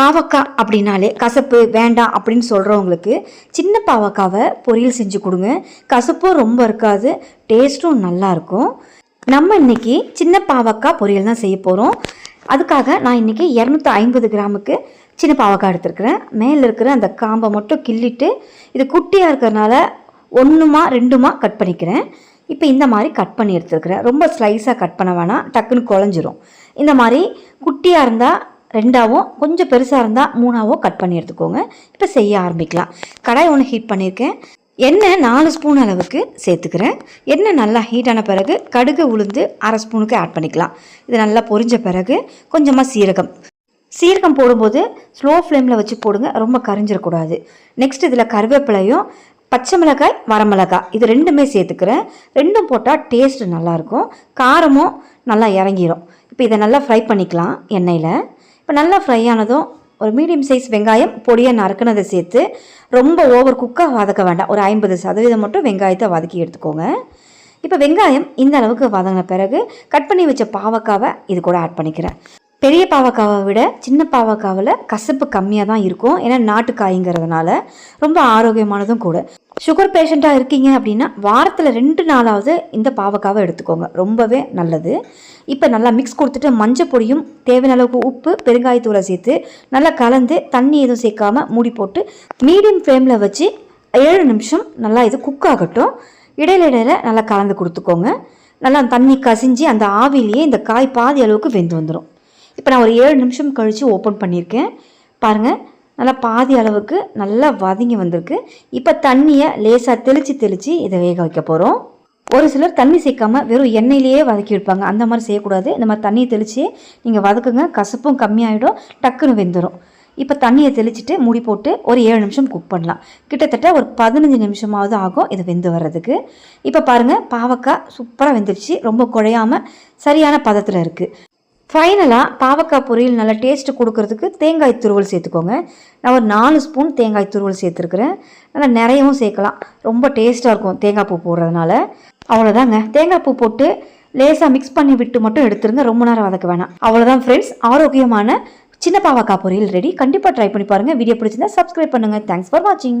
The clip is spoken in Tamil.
பாவக்காய் அப்படின்னாலே கசப்பு வேண்டாம் அப்படின்னு சொல்கிறவங்களுக்கு சின்ன பாவக்காவை பொரியல் செஞ்சு கொடுங்க. கசப்பும் ரொம்ப இருக்காது டேஸ்ட்டும் நல்லாயிருக்கும் நம்ம இன்னைக்கு சின்ன பாவக்காய் பொரியல் தான் செய்ய போகிறோம் அதுக்காக நான் இன்னைக்கு இரநூத்தி ஐம்பது கிராமுக்கு சின்ன பாவக்காய் எடுத்துருக்குறேன். மேலே இருக்கிற அந்த காம்பை மட்டும் கிள்ளிட்டு இது குட்டியாக இருக்கிறதுனால ஒன்றுமா ரெண்டுமா கட் பண்ணிக்கிறேன். இப்போ இந்த மாதிரி கட் பண்ணி எடுத்துருக்குறேன். ரொம்ப ஸ்லைஸாக கட் பண்ண வேணாம். டக்குன்னு குழஞ்சிரும். இந்த மாதிரி குட்டியாக இருந்தால் ரெண்டாவும் கொஞ்சம் பெருசாக இருந்தால் மூணாவோ கட் பண்ணி எடுத்துக்கோங்க. இப்போ செய்ய ஆரம்பிக்கலாம். கடாய் ஒன்று ஹீட் பண்ணியிருக்கேன் எண்ணெய் நாலு ஸ்பூன் அளவுக்கு சேர்த்துக்கிறேன். எண்ணெய் நல்லா ஹீட்டான பிறகு கடுகு உளுந்து அரை ஸ்பூனுக்கு ஆட் பண்ணிக்கலாம். இது நல்லா பொரிஞ்ச பிறகு கொஞ்சமாக சீரகம். சீரகம் போடும்போது ஸ்லோ ஃப்ளேமில் வச்சு போடுங்க. ரொம்ப கரிஞ்சிடக்கூடாது. நெக்ஸ்ட் இதில் கருவேப்பிலையும் பச்சை மிளகாய் வரமிளகாய் இது ரெண்டுமே சேர்த்துக்கிறேன். ரெண்டும் போட்டால் டேஸ்ட் நல்லாயிருக்கும் காரமும் நல்லா இறங்கிடும் இப்போ இதை நல்லா ஃப்ரை பண்ணிக்கலாம் எண்ணெயில். இப்போ நல்லா ஃப்ரை ஆனதும் ஒரு மீடியம் சைஸ் வெங்காயம் பொடியாக நறுக்குனதை சேர்த்து ரொம்ப ஓவர் குக்காக வதக்க வேண்டாம். ஒரு ஐம்பது சதவீதம் மட்டும் வெங்காயத்தை வதக்கி எடுத்துக்கோங்க. இப்போ வெங்காயம் இந்த அளவுக்கு வதங்கின பிறகு கட் பண்ணி வச்ச பாவக்காவை இது கூட ஆட் பண்ணிக்கிறேன். பெரிய பாவக்காவை விட சின்ன பாவக்காவில் கசப்பு கம்மியாக தான் இருக்கும். ஏன்னா நாட்டு காய்ங்கிறதுனால ரொம்ப ஆரோக்கியமானதும் கூட. சுகர் பேஷண்ட்டாக இருக்கீங்க அப்படின்னா வாரத்தில் ரெண்டு நாளாவது இந்த பாவக்காவை எடுத்துக்கோங்க. ரொம்பவே நல்லது. இப்போ நல்லா மிக்ஸ் கொடுத்துட்டு மஞ்சள் பொடியும் தேவையான அளவுக்கு உப்பு பெருங்காயத்தூளை சேர்த்து நல்லா கலந்து தண்ணி எதுவும் சேர்க்காம மூடி போட்டு மீடியம் ஃப்ளேமில் வச்சு ஏழு நிமிஷம் நல்லா இது குக் ஆகட்டும். இடையில இடையில நல்லா கலந்து கொடுத்துக்கோங்க. நல்லா தண்ணி கசிஞ்சு அந்த ஆவிலேயே இந்த காய் பாதி அளவுக்கு வெந்து வந்துடும் இப்போ நான் ஒரு ஏழு நிமிஷம் கழித்து ஓப்பன் பண்ணியிருக்கேன். பாருங்கள் நல்லா பாதி அளவுக்கு நல்லா வதங்கி வந்திருக்கு. இப்போ தண்ணியை லேசாக தெளித்து தெளித்து இதை வேக வைக்க போகிறோம் ஒரு சிலர் தண்ணி சேர்க்காம வெறும் எண்ணெயிலேயே வதக்கி வைப்பாங்க. அந்த மாதிரி செய்யக்கூடாது. இந்த மாதிரி தண்ணியை தெளித்து நீங்கள் வதக்குங்க. கசப்பும் கம்மியாகிடும் டக்குன்னு வெந்துடும் இப்போ தண்ணியை தெளிச்சிட்டு மூடி போட்டு ஒரு ஏழு நிமிஷம் குக் பண்ணலாம். கிட்டத்தட்ட ஒரு பதினஞ்சு நிமிஷமாவது ஆகும் இது வெந்து வர்றதுக்கு. இப்போ பாருங்கள் பாவக்காய் சூப்பராக வெந்துருச்சு. ரொம்ப குழையாமல் சரியான பதத்தில் இருக்குது ஃபைனலாக பாவக்காய் பொரியல் நல்லா டேஸ்ட்டு கொடுக்கறதுக்கு தேங்காய் துருவல் சேர்த்துக்கோங்க. நான் ஒரு நாலு ஸ்பூன் தேங்காய் துருவல் சேர்த்துருக்குறேன். நல்லா நிறையவும் சேர்க்கலாம். ரொம்ப டேஸ்ட்டாக இருக்கும். தேங்காய் பூ போடுறதுனால. அவ்வளோதாங்க தேங்காய் பூ போட்டு லேசாக மிக்ஸ் பண்ணி விட்டு மட்டும் எடுத்துருங்க. ரொம்ப நேரம் வதக்க வேணாம். அவ்வளோதான் ஃப்ரெண்ட்ஸ் ஆரோக்கியமான சின்ன பாவக்காய் பொரியல் ரெடி கண்டிப்பாக ட்ரை பண்ணி பாருங்கள் வீடியோ பிடிச்சிருந்தா சப்ஸ்கிரைப் பண்ணுங்கள் தேங்க்ஸ் ஃபார் வாட்சிங்